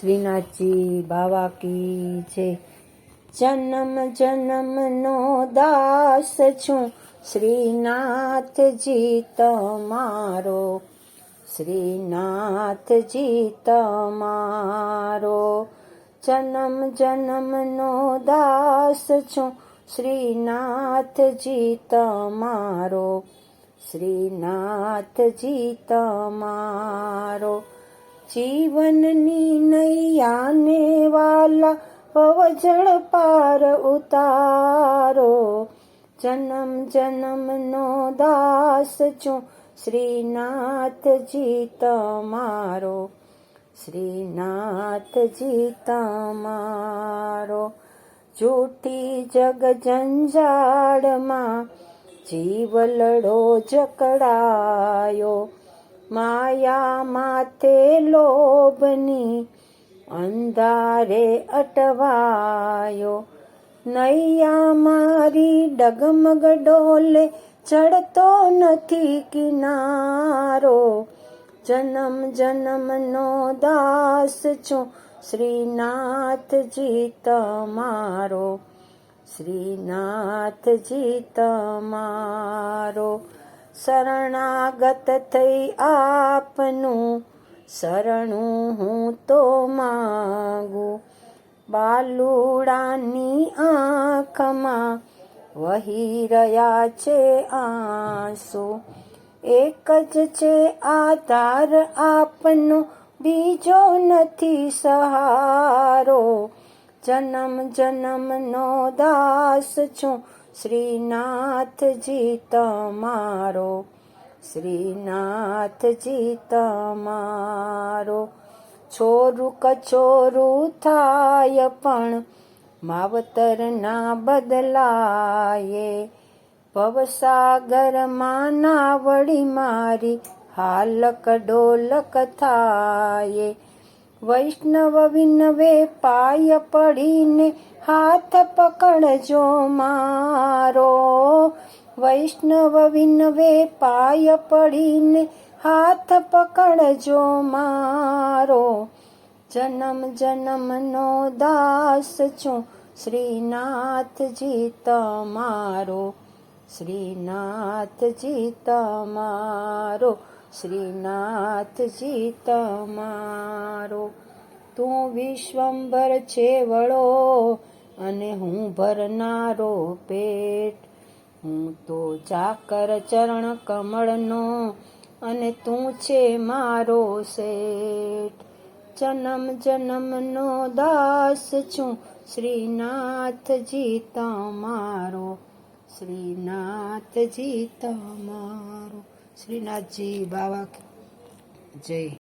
શ્રીનાથજી બાવા કી છે. જન્મ જન્મનો દાસ છું. શ્રીનાથજી તમારો. શ્રીનાથજી તમારો. જન્મ જન્મનો દાસ છું. શ્રીનાથજી તમારો. શ્રીનાથજી તમારો. જીવનની નૈયાને વાલા પવજળ પાર ઉતારો. જન્મ જન્મનો દાસ છું, શ્રીનાથજી તમારો. શ્રીનાથજી તમારો. જૂઠી જગ જંજાળમાં જીવ લડો જકડાયો. માયા માથે લોભની અંધારે અટવાયો. નૈયા મારી ડગમગ ડોલે ચડતો નથી કિનારો. જન્મ જન્મનો દાસ છું શ્રીનાથજી તમારો. શ્રીનાથજી તમારો. શરણાગત થઈ આપનું શરણું હું તો માગું. બાલુડાની આંખમાં વહી રહ્યા છે આંસુ. એક જ છે આધાર, આપનો બીજો નથી સહારો. જન્મ જન્મનો દાસ છું શ્રીનાથજી તમારો શ્રીનાથજી તમારો. છોરું કચોરું થાય પણ માવતર ના બદલાયે. ભવસાગરમાં ના વળી મારી હાલક ડોલક થાય. વૈષ્ણવ વિનવે પાય પડીને હાથ પકડજો મારો. વૈષ્ણવ વિનવે પાય પડીને હાથ પકડજો મારો. જન્મ જન્મનો દાસ છું, શ્રીનાથજી તમારો. શ્રીનાથજી તમારો. શ્રીનાથજી તમારો. તું વિશ્વંભર છે વળો અને હું ભરનારો પેટ. હું તો ચાકર ચરણ કમળનો, અને તું છે મારો શેઠ. જન્મ જન્મનો દાસ છું, શ્રીનાથજી તમારો. શ્રીનાથજી તમારો. શ્રીનાથજી બાવા જય.